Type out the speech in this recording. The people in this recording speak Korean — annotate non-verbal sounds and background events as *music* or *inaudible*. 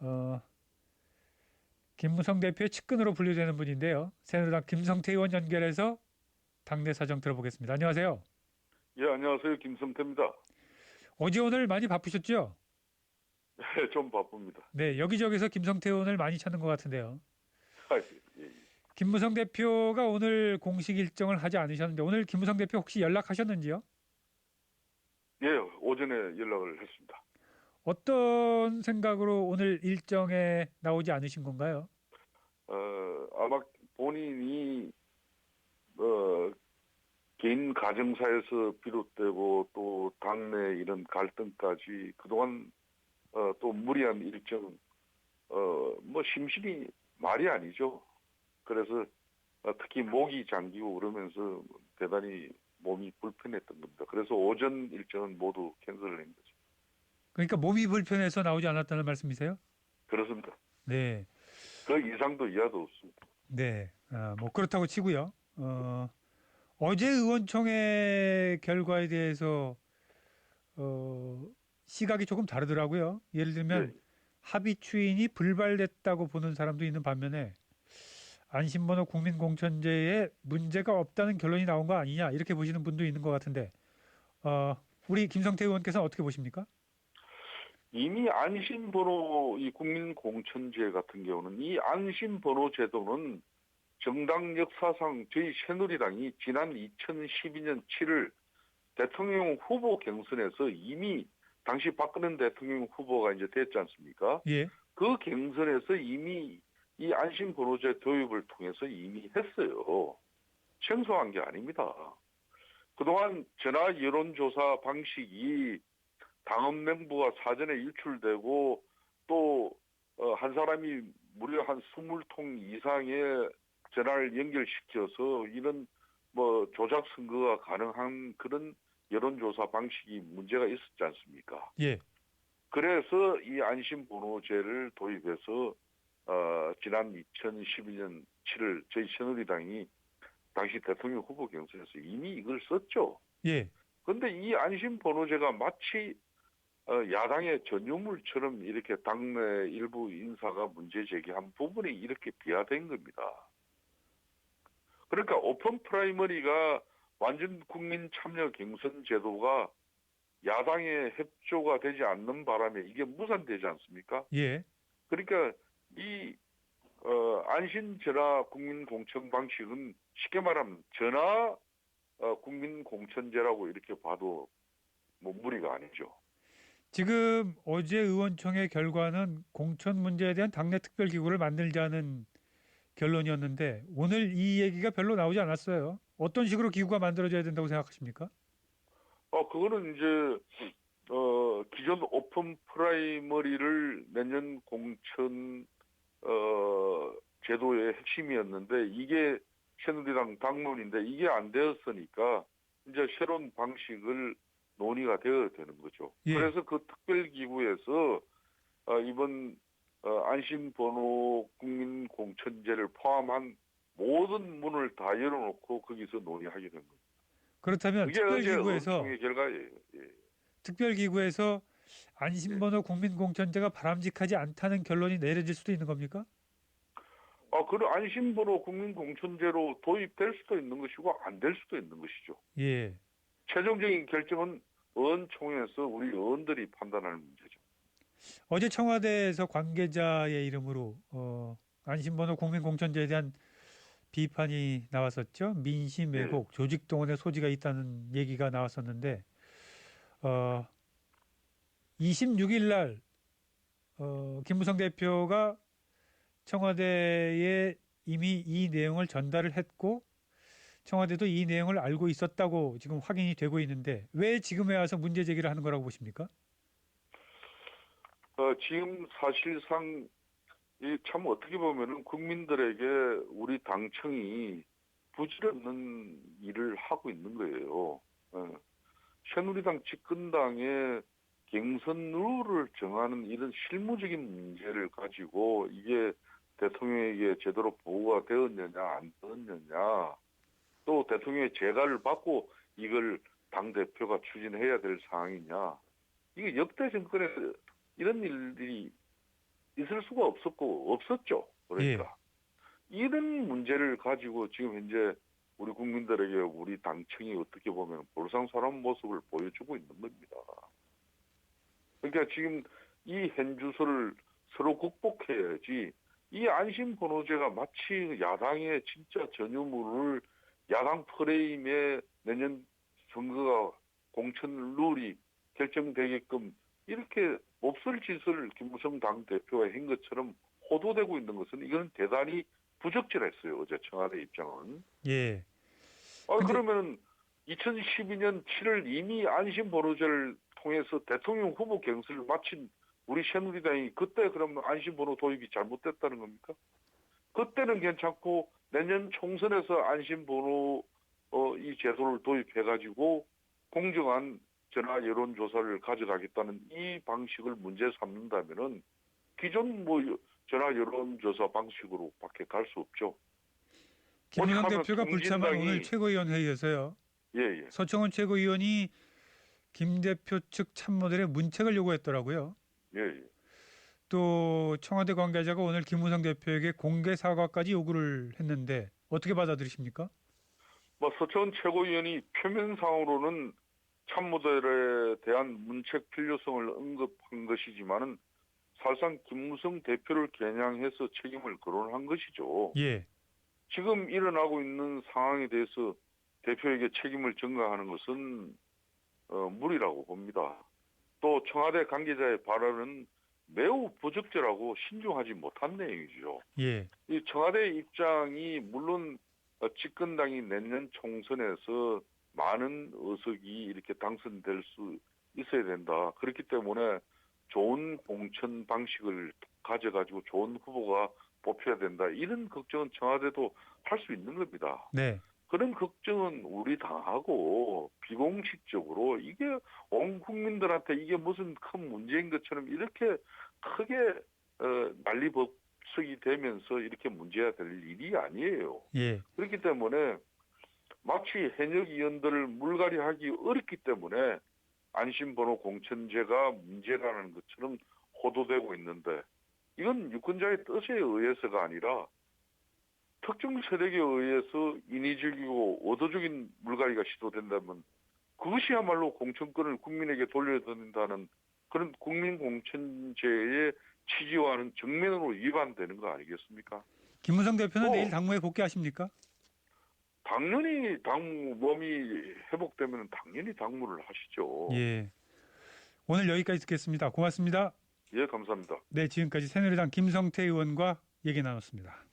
어, 김무성 대표의 측근으로 분류되는 분인데요. 새누리당 김성태 의원 연결해서 당내 사정 들어보겠습니다. 안녕하세요. 예, 안녕하세요. 김성태입니다. 어제 오늘 많이 바쁘셨죠? *laughs* 예, 좀 바쁩니다. 네, 여기저기서 김성태 의원을 많이 찾는 것 같은데요. 아, 예, 예. 김무성 대표가 오늘 공식 일정을 하지 않으셨는데 오늘 김무성 대표 혹시 연락하셨는지요? 예, 오전에 연락을 했습니다. 어떤 생각으로 오늘 일정에 나오지 않으신 건가요? 어, 아마 본인이, 어, 개인 가정사에서 비롯되고 또 당내 이런 갈등까지 그동안, 어, 또 무리한 일정, 어, 뭐 심신이 말이 아니죠. 그래서 어, 특히 목이 잠기고 그러면서 대단히 몸이 불편했던 겁니다. 그래서 오전 일정은 모두 캔슬을 한 거죠. 그러니까 몸이 불편해서 나오지 않았다는 말씀이세요? 그렇습니다. 네. 그 이상도 이하도 없습니다. 네, 아, 뭐 그렇다고 치고요. 어, 어제 의원총회 결과에 대해서 어, 시각이 조금 다르더라고요. 예를 들면 예. 합의 추인이 불발됐다고 보는 사람도 있는 반면에 안심번호 국민공천제에 문제가 없다는 결론이 나온 거 아니냐 이렇게 보시는 분도 있는 것 같은데 어, 우리 김성태 의원께서는 어떻게 보십니까? 이미 안심번호 이 국민공천제 같은 경우는 이 안심번호 제도는 정당 역사상 저희 새누리당이 지난 2012년 7월 대통령 후보 경선에서 이미 당시 박근혜 대통령 후보가 이제 됐지 않습니까? 예, 그 경선에서 이미 이 안심번호제 도입을 통해서 이미 했어요. 생소한 게 아닙니다. 그동안 전화 여론조사 방식이 당원 명부가 사전에 유출되고 또 어, 한 사람이 무려 한 20통 이상의 전화를 연결시켜서 이런 뭐 조작 선거가 가능한 그런 여론조사 방식이 문제가 있었지 않습니까? 예, 그래서 이 안심번호제를 도입해서 어, 지난 2012년 7월 저희 새누리당이 당시 대통령 후보 경선에서 이미 이걸 썼죠. 예. 그런데 이 안심번호제가 마치 어, 야당의 전유물처럼 이렇게 당내 일부 인사가 문제 제기한 부분이 이렇게 비화된 겁니다. 그러니까 오픈 프라이머리가 완전 국민 참여 경선 제도가 야당의 협조가 되지 않는 바람에 이게 무산되지 않습니까? 예. 그러니까 이 어, 안신 전화 국민 공천 방식은 쉽게 말하면 전화 어, 국민 공천제라고 이렇게 봐도 뭐 무리가 아니죠. 지금 어제 의원총회 결과는 공천 문제에 대한 당내 특별기구를 만들자는 결론이었는데 오늘 이 얘기가 별로 나오지 않았어요. 어떤 식으로 기구가 만들어져야 된다고 생각하십니까? 어 그거는 이제 어 기존 오픈 프라이머리를 내년 공천 어 제도의 핵심이었는데 이게 새누리당 당론인데 이게 안 되었으니까 이제 새로운 방식을 논의가 되어야 되는 거죠. 예. 그래서 그 특별기구에서 어, 이번 어, 안심번호 국민공천제를 포함한 모든 문을 다 열어놓고 거기서 논의하게 된 거예요. 그렇다면 특별기구에서 결과예요. 예. 특별기구에서 안심번호 국민공천제가 바람직하지 않다는 결론이 내려질 수도 있는 겁니까? 아, 그런 안심번호 국민공천제로 도입될 수도 있는 것이고 안 될 수도 있는 것이죠. 예. 최종적인 결정은 의원총회에서 우리 의원들이 판단하는 문제죠. 어제 청와대에서 관계자의 이름으로 어, 안심번호 국민공천제에 대한 비판이 나왔었죠. 민심 왜곡, 조직 동원의 소지가 있다는 얘기가 나왔었는데 어, 26일 날 어, 김무성 대표가 청와대에 이미 이 내용을 전달을 했고 청와대도 이 내용을 알고 있었다고 지금 확인이 되고 있는데 왜 지금에 와서 문제 제기를 하는 거라고 보십니까? 어, 지금 사실상 이 참 어떻게 보면은 국민들에게 우리 당청이 부질없는 일을 하고 있는 거예요. 어. 새누리당 집권당의 경선 룰을 정하는 이런 실무적인 문제를 가지고 이게 대통령에게 제대로 보고가 되었느냐 안 되었느냐 또 대통령의 재가를 받고 이걸 당 대표가 추진해야 될 상황이냐 이게 역대 정권에 이런 일들이 있을 수가 없었고 없었죠. 그러니까 이런 문제를 가지고 지금 현재 우리 국민들에게 우리 당청이 어떻게 보면 볼상사람 모습을 보여주고 있는 겁니다. 그러니까 지금 이 현주소를 서로 극복해야지 이 안심번호제가 마치 야당의 진짜 전유물을 야당 프레임에 내년 선거가 공천 룰이 결정되게끔 이렇게 없을 짓을 김무성 당 대표가 한 것처럼 호도되고 있는 것은 이건 대단히 부적절했어요. 어제 청와대 입장은. 예. 아, 근데- 그러면 2012년 7월 이미 안심번호제를 통해서 대통령 후보 경선을 마친 우리 새누리당이 그때 그러면 안심번호 도입이 잘못됐다는 겁니까? 그때는 괜찮고 내년 총선에서 안심번호 어, 이 제도를 도입해가지고 공정한 전화 여론 조사를 가져가겠다는 이 방식을 문제 삼는다면은 기존 뭐 여- 전화 여론 조사 방식으로 밖에 갈 수 없죠. 오죽하면 대표가 불참한 오늘 최고위원 회의에서요. 예, 예. 서청원 최고위원이 김 대표 측 참모들의 문책을 요구했더라고요. 예, 예. 또 청와대 관계자가 오늘 김무성 대표에게 공개 사과까지 요구를 했는데 어떻게 받아들이십니까? 뭐 서천 최고위원이 표면 상으로는 참모들에 대한 문책 필요성을 언급한 것이지만은 사실상 김무성 대표를 겨냥해서 책임을 거론한 것이죠. 예. 지금 일어나고 있는 상황에 대해서 대표에게 책임을 전가하는 것은 어, 무리라고 봅니다. 또 청와대 관계자의 발언은 매우 부적절하고 신중하지 못한 내용이죠. 예. 이 청와대 입장이 물론 어, 집권당이 내년 총선에서 많은 의석이 이렇게 당선될 수 있어야 된다. 그렇기 때문에 좋은 공천 방식을 가져가지고 좋은 후보가 뽑혀야 된다. 이런 걱정은 청와대도 할 수 있는 겁니다. 네. 그런 걱정은 우리 당하고 비공식적으로 이게 온 국민들한테 이게 무슨 큰 문제인 것처럼 이렇게 크게 어, 난리법석이 되면서 이렇게 문제가 될 일이 아니에요. 예. 그렇기 때문에 마치 현역 의원들을 물갈이하기 어렵기 때문에 안심번호 공천제가 문제라는 것처럼 호도되고 있는데 이건 유권자의 뜻에 의해서가 아니라 특정 세력에 의해서 인위적이고 의도적인 물갈이가 시도된다면 그것이야말로 공천권을 국민에게 돌려드린다는 그런 국민 공천제의 취지와는 정면으로 위반되는 거 아니겠습니까? 김무성 대표는 어. 내일 당무에 복귀하십니까? 당연히 당 몸이 회복되면 당연히 당무를 하시죠. 예. 오늘 여기까지 듣겠습니다. 고맙습니다. 예, 감사합니다. 네, 지금까지 새누리당 김성태 의원과 얘기 나눴습니다.